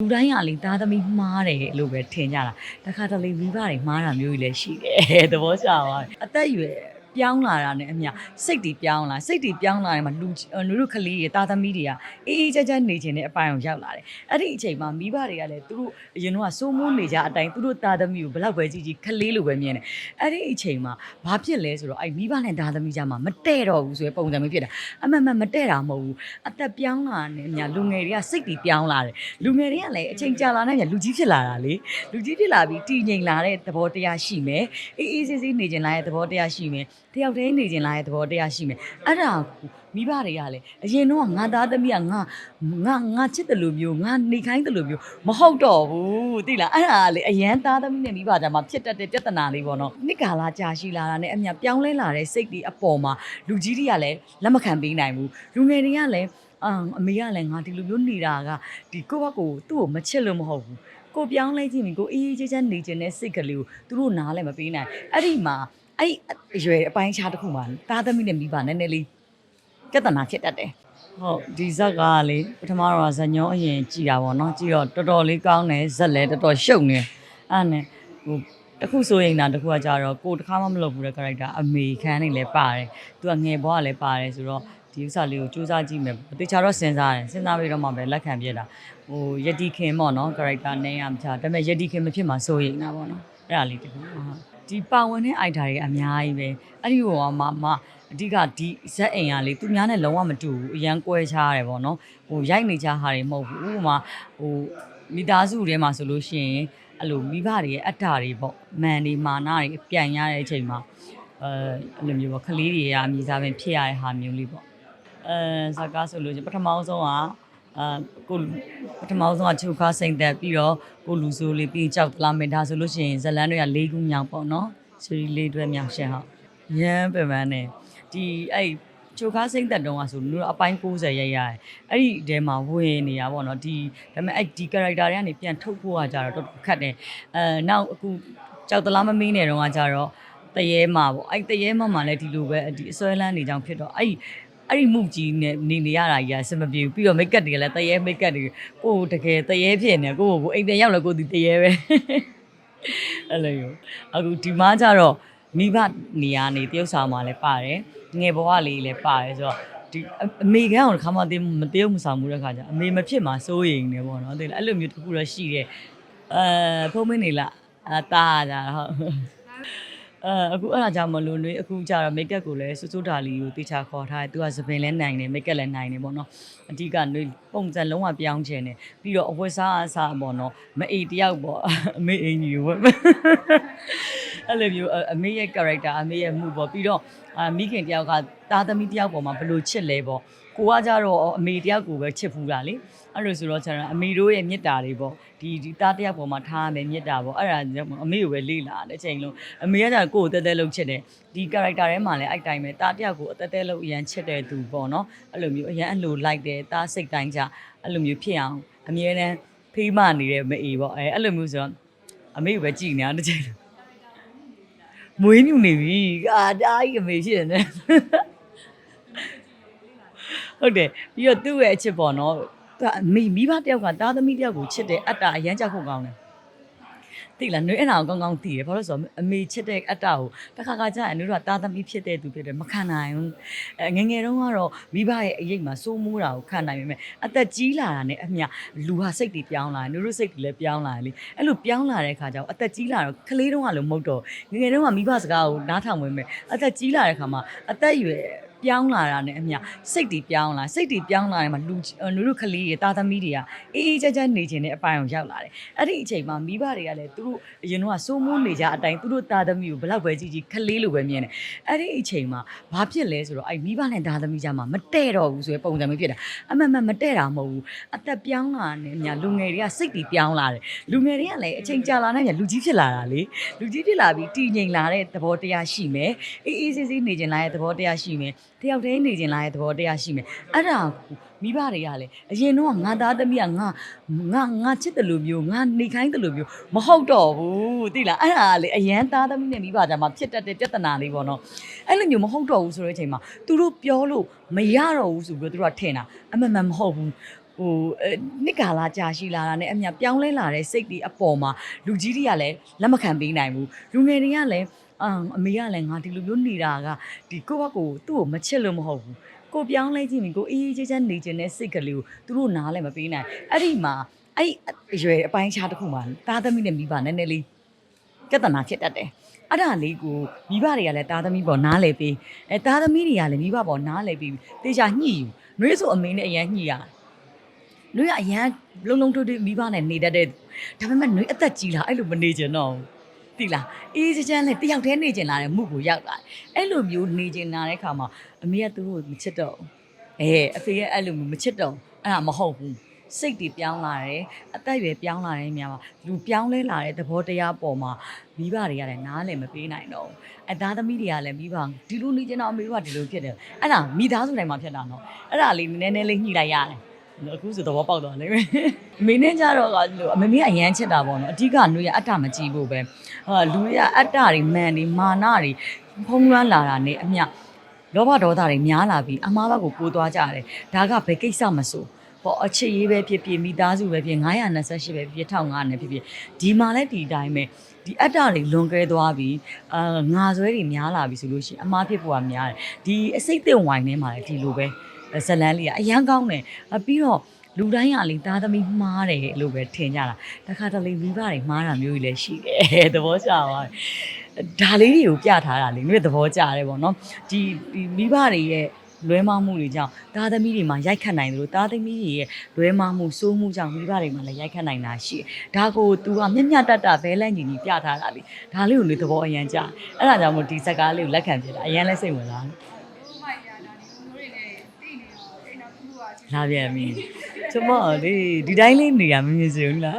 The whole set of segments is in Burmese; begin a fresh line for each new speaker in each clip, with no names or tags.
လူတိုင်းကလေသားသမီးမှားတယ်လို့ပဲထင်ကြတာတခါတလေမိဘတွေမှားတာမျိုးကြီးလည်းရှိတယ်သဘောကျပါအသက်အရွယ် ပြောင်းလာတာနဲ့အမျှစိတ်တွေပြောင်းလာစိတ်တွေပြောင်းလာတယ်မှာလူလူတို့ကလေးတွေသားသမီးတွေကအေးအေးချမ်းချမ်းနေခြင်းတဲ့အပိုင်းကိုရောက်လာတယ်အဲ့ဒီအချိန်မှာမိဘတွေကလည်းသူတို့အရင်တော့စိုးမိုးနေကြအတိုင်းသူတို့သားသမီးကိုဘလောက်ပဲကြည့်ကြည့်ကလေးလိုပဲမြင်တယ်အဲ့ဒီအချိန်မှာဘာဖြစ်လဲဆိုတော့အဲ့မိဘနဲ့သားသမီးကြမှာမတည့်တော့ဘူးဆိုရယ်ပုံစံမျိုးဖြစ်တာအမှန်မှန်မတည့်တာမဟုတ်ဘူးအသက်ပြောင်းလာနေအမျှလူငယ်တွေကစိတ်တွေပြောင်းလာတယ်လူငယ်တွေကလည်းအချိန်ကြာလာနိုင်ရလူကြီးဖြစ်လာတာလေလူကြီးဖြစ်လာပြီးတည်ငြိမ်လာတဲ့သဘောတရားရှိမယ်အေးအေးဆေးဆေးနေကျင်လာတဲ့သဘောတရားရှိမယ်တယောက်တည်းနေကျင်လာတဲ့သဘောတရားရှိမယ်အဲ့ဒါကိုမိဘတွေကလည်းအရင်တော့ငါသားသမီးကငါငါငါချစ်တယ်လို့မျိုးငါနေခိုင်းတယ်လို့မျိုးမဟုတ်တော့ဘူးသိလားအဲ့ဒါကလေအရန်သားသမီးနဲ့မိဘကြားမှာဖြစ်တတ်တဲ့ပြဿနာလေးပေါ့နော်နှစ်ကာလကြာရှိလာတာနဲ့အမြပြောင်းလဲလာတဲ့စိတ်တွေအပေါ်မှာလူကြီးတွေကလည်းလက်မခံပေးနိုင်ဘူးလူငယ်တွေကလည်းအမ်အမေကလည်းငါဒီလိုမျိုးနေတာကဒီကိုယ့်ဘက်ကိုသူ့ကိုမချစ်လို့မဟုတ်ဘူးကိုပြောင်းလဲခြင်းပြီကိုအေးအေးချမ်းချမ်းနေခြင်းနဲ့စိတ်ကလေးကိုသူတို့နားလည်းမပေးနိုင်အဲ့ဒီမှာ အဲ့အရွယ်အပိုင်းခြားတစ်ခုမှာသားသမီးနဲ့မိဘနည်းနည်းလေးပြဿနာဖြစ်တတ်တယ်ဟုတ်ဒီဇက်ကလေပထမတော့ဇညောအရင်ကြည်တာပေါ့နော်ကြည်တော့တော်တော်လေးကောင်းတယ်ဇက်လည်းတော်တော်ရှုပ်နေအဲ့နဲ့ဟိုတစ်ခုဆိုရင်တာတစ်ခုကကြတော့ကိုတစ်ခါမှမလုပ်ဘူးတဲ့ character အမေခန်းနေလည်းပါတယ်သူကငယ်ဘွားကလည်းပါတယ်ဆိုတော့ဒီဥစ္စာလေးကိုစူးစမ်းကြည့်မယ်။တေချာတော့စဉ်းစားတယ်။စဉ်းစားပြီးတော့မှပဲလက်ခံပြတာ။ဟိုယတိခင်ပေါ့နော် character နဲ့ရမှာဒါပေမဲ့ယတိခင်မဖြစ်မှာစိုးရိမ်တာပေါ့နော်။အဲ့ဒါလေးတခုဟုတ်။ ဒီပါဝင်တဲ့ item တွေအများကြီးပဲ။အဲ့ဒီဟိုကမှမအဓိကဒီဇက်အိမ်ကလေသူများနဲ့လုံးဝမတူဘူး။အရန်ကွဲခြားတယ်ပေါ့နော်။ဟိုရိုက်နေကြဟာတွေမဟုတ်ဘူး။ဥပမာဟိုမိသားစုထဲမှာဆိုလို့ရှိရင်အဲ့လိုမိဘတွေရဲ့အတ္တတွေပေါ့။မန်တွေမာနတွေပြန်ရတဲ့အချိန်မှာအဲအဲ့လိုမျိုးပေါ့ကလေးတွေကအမိစားပင်ဖြစ်ရတဲ့ဟာမျိုးလေးပေါ့အဲဇာကားဆိုလို့ချင်းပထမဆုံးက အာကိုပထမဆုံးကချုပ်ခါစိန်သက်ပြီးတော့ကိုလူဆိုးလေးပြီးကြောက်လာမယ်ဒါဆိုလို့ရှိရင်ဇလန်းတွေက၄ခုမြောက်ပေါ့နော်စရီလေးတွဲမြောက်ရှင်းဟုတ်ရမ်းပင်ပန်းနေဒီအဲ့ချုပ်ခါစိန်သက်တုံးကဆိုလူတို့အပိုင်း60ရိုက်ရတယ်အဲ့ဒီထဲမှာဝင်နေတာပေါ့နော်ဒီဒါပေမဲ့အဲ့ဒီ character တွေကနေပြန်ထုတ်ဖို့ကကြတော့တော်တော်ခက်တယ်အဲနောက်အခုကြောက်တလားမမင်းနေတော့ကကြတော့တရေမှာပေါ့အဲ့တရေမှာမှလည်းဒီလိုပဲဒီအစွဲလန်းနေကြောင်ဖြစ်တော့အဲ့ အဲ့ဒီမှုကြီးနဲ့နေနေရတာကြီးအဆင်မပြေဘူးပြီးတော့ make up တွေကလည်းတရေ make up တွေကိုတကယ်တရေဖြစ်နေကိုကိုကိုအိမ်ပြန်ရောက်လဲကိုဒီတရေပဲအဲ့လိုမျိုးအခုဒီမှာကျတော့မိဘနေရာနေတရုတ်ဆောင်မှာလည်းပါတယ်ငယ်ဘဝလေးလည်းပါတယ်ဆိုတော့ဒီအမေကန်အောင်ခါမှတေးမတရုတ်မဆောင်ဘူးတဲ့ခါကျအမေမဖြစ်မှာစိုးရိမ်နေပေါ့နော်သိလားအဲ့လိုမျိုးတစ်ခုတော့ရှိတယ်အဲဖုံးမင်းနေလားအตาကြတာဟုတ် အဲအခုအဲ့ဒါကြောင့်မလို့လေအခုကျတော့မိတ်ကပ်ကိုလည်းစွစွတာလီကိုတေချာခေါ်ထားတယ်သူကသပင်လည်းနိုင်တယ်မိတ်ကပ်လည်းနိုင်တယ်ပေါ့နော်အဓိကနေပုံစံလုံးဝပြောင်းချင်တယ်ပြီးတော့အဝတ်စားအစားပေါ့နော်မအေတယောက်ပေါ့အမေအင်ကြီးကိုပေါ့ အဲ့လိုမျိုးအမေရဲ့ character အမေရဲ့မှုပေါ့ပြီးတော့အာမိခင်တယောက်ကသားသမီးတယောက်ပေါ်မှာဘယ်လိုချစ်လဲပေါ့ကိုကကြတော့အမေတယောက်ကိုပဲချစ်ဖူးတာလေအဲ့လိုဆိုတော့ကျတော့အမေတို့ရဲ့မေတ္တာတွေပေါ့ဒီဒီသားတယောက်ပေါ်မှာထားရမယ်မေတ္တာပေါ့အဲ့ဒါကြောင့်အမေကိုပဲလေးလာတဲ့အချိန်လုံးအမေကကြကိုယ်ကိုတဲတဲလုံးချစ်တယ်ဒီ character ထဲမှာလည်းအဲ့တိုင်းပဲသားတယောက်ကိုအတဲတဲလုံးအရန်ချစ်တဲ့သူပေါ့နော်အဲ့လိုမျိုးအရန်အလိုလိုက်တယ်သားစိတ်တိုင်းကြအဲ့လိုမျိုးဖြစ်အောင်အမြဲတမ်းဖေးမနေတဲ့မအေပေါ့အဲအဲ့လိုမျိုးဆိုတော့အမေကိုပဲကြည်နေတာတစ်ချိန်လုံး မွေးမြူနေပြီအာတားကြီးအမေဖြစ်နေတယ်ဟုတ်တယ်ပြီးတော့သူ့ရဲ့အချစ်ပေါ့နော်သူကမိမိဘတယောက်ကသားသမီးတယောက်ကိုချစ်တယ်အတ္တအရန်ကြောက်ဖို့ကောင်းတယ် သိလားနှွေးအဲ့ဒါကိုကောင်းကောင်းသိတယ်ဘာလို့လဲဆိုတော့အမေချစ်တဲ့အတ္တကိုတစ်ခါခါကျရင်တို့ကသားသမီးဖြစ်တဲ့သူဖြစ်တယ်မခံနိုင်ဘူးအဲငယ်ငယ်တုန်းကတော့မိဘရဲ့အရေးမှာစိုးမိုးတာကိုခံနိုင်ပေမဲ့အသက်ကြီးလာတာနဲ့အမျှလူဟာစိတ်တွေပြောင်းလာတယ်တို့စိတ်တွေလည်းပြောင်းလာတယ်လေအဲ့လိုပြောင်းလာတဲ့ခါကျတော့အသက်ကြီးလာတော့ကလေးတုန်းကလို့မဟုတ်တော့ငယ်ငယ်တုန်းကမိဘစကားကိုနားထောင်ဝင်မဲ့အသက်ကြီးလာတဲ့ခါမှာအသက်အရွယ် ပြောင်းလာတာနဲ့အမျှစိတ်တွေပြောင်းလာစိတ်တွေပြောင်းလာတယ်မှာလူလူတို့ကလေးတွေတာသမီတွေကအေးအေးချမ်းချမ်းနေခြင်းတဲ့အပိုင်းကိုရောက်လာတယ်အဲ့ဒီအချိန်မှာမိဘတွေကလည်းသူတို့အရင်တော့စိုးမိုးနေကြအတိုင်းသူတို့တာသမီကိုဘလောက်ပဲကြည့်ကြည့်ကလေးလိုပဲမြင်တယ်အဲ့ဒီအချိန်မှာဘာဖြစ်လဲဆိုတော့အဲ့မိဘနဲ့တာသမီကြမှာမတည့်တော့ဘူးဆိုရယ်ပုံစံမျိုးဖြစ်တာအမှန်မှန်မတည့်တာမဟုတ်ဘူးအသက်ပြောင်းလာတဲ့ညာလူငယ်တွေကစိတ်တွေပြောင်းလာတယ်လူငယ်တွေကလည်းအချိန်ကြာလာတဲ့ညာလူကြီးဖြစ်လာတာလေလူကြီးဖြစ်လာပြီးတည်ငြိမ်လာတဲ့သဘောတရားရှိမယ်အေးအေးဆေးဆေးနေခြင်းလာတဲ့သဘောတရားရှိမယ်တယောက်တည်းနေခြင်းလားရဲ့သဘောတရားရှိမယ်အဲ့ဒါကိုမိဘတွေကလည်းအရင်တော့ငါသားသမီးကငါငါငါချစ်တယ်လို့မျိုးငါနေခိုင်းတယ်လို့မျိုးမဟုတ်တော့ဘူးသိလားအဲ့ဒါကလေအရန်သားသမီးနဲ့မိဘကြားမှာဖြစ်တတ်တဲ့ပြဿနာလေးပေါ့နော်အဲ့လိုမျိုးမဟုတ်တော့ဘူးဆိုတဲ့အချိန်မှာသူတို့ပြောလို့မရတော့ဘူးဆိုပြီးတော့သူတို့ကထင်တာအမှန်မှန်မဟုတ်ဘူးဟိုအဲနှစ်ကာလာကြာရှိလာတာနဲ့အမြပြောင်းလဲလာတဲ့စိတ်တွေအပေါ်မှာလူကြီးတွေကလည်းလက်မခံပေးနိုင်ဘူးလူငယ်တွေကလည်း အမ်အမေကလည်းငါဒီလိုမျိုးနေတာကဒီကိုယ့်ဘက်ကိုသူ့ကိုမချစ်လို့မဟုတ်ဘူးကိုပြောင်းလဲကြည့်ပြီကိုအေးအေးချမ်းချမ်းနေခြင်းနဲ့စိတ်ကလေးကိုသူတို့နားလည်းမပေးနိုင်အဲ့ဒီမှာအဲ့အရွယ်အပိုင်းခြားတစ်ခုမှာသားသမီးနဲ့မိဘနည်းနည်းလေးပြဿနာဖြစ်တတ်တယ်အဲ့ဒါလေးကိုမိဘတွေကလည်းသားသမီးပေါ်နားလဲပြီးအဲသားသမီးတွေကလည်းမိဘပေါ်နားလဲပြီးတေချာညှိယူနှွေးဆိုအမေနဲ့အရန်ညှိရတယ်နှွေးကအရန်လုံးလုံးထွတ်ထွတ်မိဘနဲ့နေတတ်တဲ့ဒါပေမဲ့နှွေးအသက်ကြီးလာအဲ့လိုမနေချင်တော့ဘူး တိလားအေးချမ်းချမ်းနဲ့တယောက်တည်းနေချင်လာတဲ့မှုကိုရောက်လာတယ်အဲ့လိုမျိုးနေချင်လာတဲ့ခါမှာအမေကသူတို့ကိုမချစ်တော့ဘူးအဲအဖေကအဲ့လိုမျိုးမချစ်တော့ဘူးအဲ့ဒါမဟုတ်ဘူးစိတ်တွေပြောင်းလာတယ်အသက်အရွယ်ပြောင်းလာတဲ့နေရာမှာလူပြောင်းလဲလာတဲ့သဘောတရားပေါ်မှာမိဘတွေကလည်းနားလည်မပေးနိုင်တော့ဘူးအသားသမီးတွေကလည်းမိဘဒီလိုနေချင်တော့အမေတို့ကဒီလိုဖြစ်တယ်အဲ့ဒါမိသားစုတိုင်းမှာဖြစ်တာနော်အဲ့ဒါလေးနည်းနည်းလေးညှိလိုက်ရတယ် အခုဆိုသဘောပေါက်သွားလိမ့်မယ်အမေနဲ့ကြတော့ကလို့အမေမေကအရန်ချစ်တာပေါ့နော်အဓိကຫນွေရအတ္တမကြည့်ဖို့ပဲဟာလူရအတ္တတွေမန်တွေမာနတွေဖုံးလွှမ်းလာတာနဲ့အမျှလောဘဒေါသတွေများလာပြီးအမားဘက်ကိုပိုးသွားကြတယ်ဒါကဘယ်ကိစ္စမဆိုပေါ့အချစ်ရေးပဲဖြစ်ဖြစ်မိသားစုပဲဖြစ်928ပဲဖြစ်ဖြစ်1500နဲ့ဖြစ်ဖြစ်ဒီမှာလည်းဒီအတိုင်းပဲဒီအတ္တတွေလွန်ကဲသွားပြီးအာငါဆွဲတွေများလာပြီဆိုလို့ရှိရင်အမားဖြစ်ဖို့ကများတယ်ဒီအစိတ်သင့်ဝိုင်းထဲမှာလည်းဒီလိုပဲ ဇလန်းလေးကအရန်ကောင်းတယ်အပြီးတော့လူတိုင်းကလေသားသမီးမှားတယ်လို့ပဲထင်ကြတာတခါတလေမိဘတွေမှားတာမျိုးကြီးလည်းရှိတယ်သဘောကျပါတယ်ဒါလေးတွေကိုပြထားတာလေမျိုးသဘောကျတယ်ပေါ့နော်ဒီဒီမိဘတွေရဲ့လွဲမှားမှုတွေကြောင့်သားသမီးတွေမှာရိုက်ခတ်နိုင်တယ်လို့သားသမီးတွေရဲ့လွဲမှားမှုစိုးမှုကြောင့်မိဘတွေမှာလည်းရိုက်ခတ်နိုင်တာရှိတယ်ဒါကို तू ကမျက်မျက်တတဘဲလန့်ညီညီပြထားတာလေဒါလေးကိုလေသဘောအရန်ကျအဲ့ဒါကြောင့်မို့ဒီစကားလေးကိုလက်ခံပြတာအရန်လဲစိတ်ဝင်စားတယ်
မိုက်ရတာဒီလိုမျိုးတွေနဲ့တိနေတော့အိမ်တော်သူ့ကချစ်
လာပြန်ပြီကျမလေဒီတိုင်းလေးနေရမမြင်စဘူးလား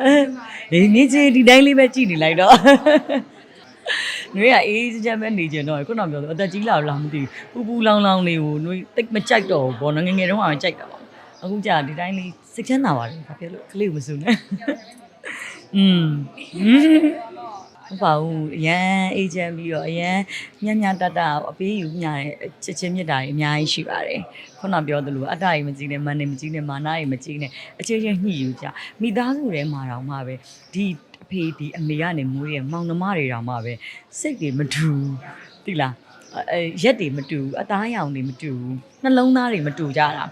ဒီနေချေဒီတိုင်းလေးပဲကြည်နေလိုက်တော့နွေးကအေးစကြမ်းပဲနေကြတော့ခုနကပြောလို့အသက်ကြီးလာလားမသိဘူးပူပူလောင်လောင်လေးကိုနွေးတိတ်မကြိုက်တော့ဘူးဘောနော်ငယ်ငယ်တုန်းကမကြိုက်တာပါအခုကြာဒီတိုင်းလေးစိတ်ချမ်းသာပါတယ်ဘာဖြစ်လို့ကလေးကိုမစူနဲ့อืม ဟုတ်ပါဘူးအရန်အေဂျင့်ပြီးတော့အရန်ညံ့ညံ့တတ်တာအပေးယူညာတဲ့ချစ်ချင်းမြတ်တာတွေအများကြီးရှိပါတယ်ခုနပြောသလိုအတ္တတွေမကြည့်နဲ့မန်နေမကြည့်နဲ့မာနတွေမကြည့်နဲ့အချင်းချင်းညှိယူကြမိသားစုထဲမှာတော့မှပဲဒီအဖေဒီအမေကနေမွေးရဲ့မောင်နှမတွေတောင်မှပဲစိတ်တွေမတူဘူးတိလားအဲရက်တွေမတူဘူးအသားရောင်တွေမတူဘူးနှလုံးသားတွေမတူကြတာ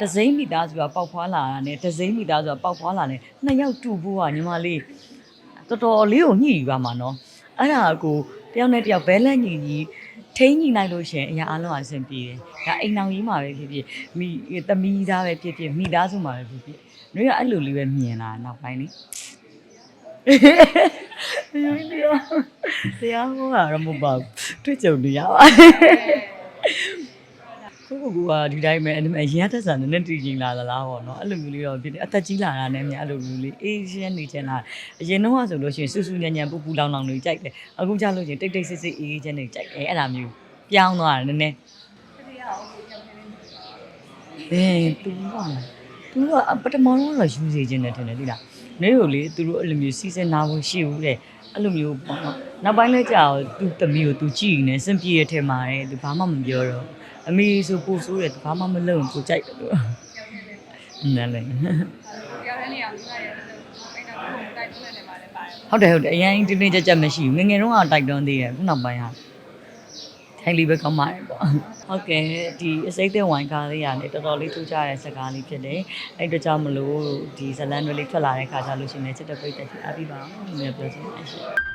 တစိမ့်မိသားစုကပေါက်ဖွာလာတာနဲ့တစိမ့်မိသားစုကပေါက်ဖွာလာတယ်နှစ်ယောက်တူဖို့ကညီမလေး တော်တော်လေးကိုညှိယူပါမှာနော်အဲ့ဒါကိုတယောက်နဲ့တယောက်ဘဲလန့်ညီညီထိန်းညီနိုင်လို့ရှရင်အရာအလုံးအဆင်ပြေတယ်ဒါအိမ်အောင်ကြီးမှာပဲဖြစ်ဖြစ်မိသမီးသားပဲဖြစ်ဖြစ်မိသားစုမှာပဲဖြစ်ဖြစ်နှွေးကအဲ့လိုလေးပဲမြင်လာနောက်ပိုင်းလေရိုင်းတရားတရားဟောတာတော့မဟုတ်ပါဘူးတွေ့ကြုံနေရပါ ခုကကဒီတိုင်းပဲအဲ့ဒီအရင်တက်ဆန်နဲ့တည်ကြည်လာလားပေါ့နော်အဲ့လိုမျိုးလေးတော့ဖြစ်တယ်အသက်ကြီးလာတာနဲ့မြန်အဲ့လိုမျိုးလေးအေးရှင်းနေချင်တာအရင်တော့ဆိုလို့ရှိရင်စူးစူးညံ့ညံ့ပူပူလောင်လောင်တွေကြိုက်တယ်အခုကျလို့ရှိရင်တိတ်တိတ်ဆိတ်ဆိတ်အေးအေးချမ်းနေကြိုက်တယ်အဲ့ဒါမျိုးပြောင်းသွားတယ်နည်းနည်း
တတိယအောင်ကိုကြောက်နေတယ်
ဘယ်သူကလဲသူကပထမတော့တော့ယူစီခြင်းနဲ့ထင်တယ်ဒီလားနေကိုလေသူတို့အဲ့လိုမျိုးစီစဉ်နာဖို့ရှိဘူးတဲ့အဲ့လိုမျိုးပေါ့နော်နောက်ပိုင်းလဲကြာတော့သူသမီးကိုသူကြည့်နေစင်ပြေတဲ့ထဲမှာတဲ့သူဘာမှမပြောတော့ အမေဆိုပူဆိုးတယ်သူဘာမှမလုပ်ဘူးကိုကြိုက်တယ်သူနဲလေ
တယောက်တည်းနေအောင်သူကရဲ့အိမ်တော်ကိုတိုက်တွန်းနေတယ်မှာလည်းပါတယ်
ဟုတ်တယ်ဟုတ်တယ်အရင်တင်းတင်းကြပ်ကြပ်မရှိဘူးငယ်ငယ်တုန်းကတိုက်တွန်းသေးတယ်ခုနောက်ပိုင်းဟာထိုင်လေးပဲကောင်းပါတယ်ပေါ့ဟုတ်ကဲ့ဒီအစိမ့်တဲ့ဝိုင်ကားလေးရတယ်တော်တော်လေးထူးခြားတဲ့စကားလေးဖြစ်တယ်အဲ့အတွက်ကြောင့်မလို့ဒီဇလန်တွေလေးထွက်လာတဲ့ခါကျလို့ရှိရင်လည်းချစ်တဲ့ပိတ်သက်ကြီးအားပြီးပါအောင်လို့ပြောချင်ပါတယ်ရှင်